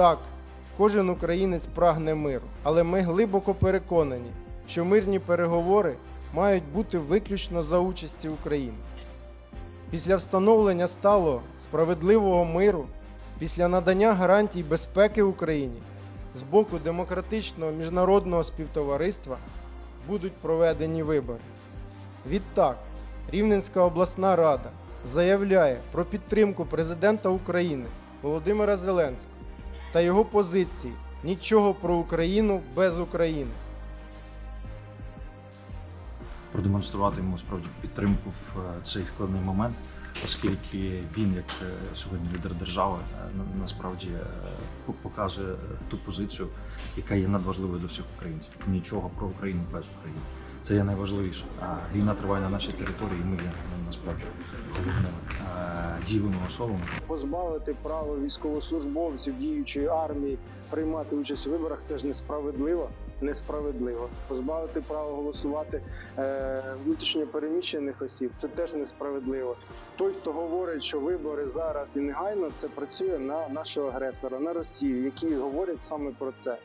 Так, кожен українець прагне миру, але ми глибоко переконані, що мирні переговори мають бути виключно за участі України. Після встановлення сталого справедливого миру, після надання гарантій безпеки Україні з боку демократичного міжнародного співтовариства будуть проведені вибори. Відтак, Рівненська обласна рада заявляє про підтримку президента України Володимира Зеленського та його позиції нічого про Україну без України. продемонструвати йому справді підтримку в е, цей складний момент, оскільки він, як е, сьогодні лідер держави, е, насправді показує ту позицію, яка є надважливою для всіх українців. Нічого про Україну без України. Це є найважливіше. А війна триває на нашій території, і ми є насправді головними е, дієвими особами. позбавити права військовослужбовців діючої армії приймати участь у виборах це ж несправедливо. Несправедливо позбавити права голосувати е, внутрішньо осіб. Це теж несправедливо. Той, хто говорить, що вибори зараз і негайно, це працює на нашого агресора, на Росію, які говорять саме про це.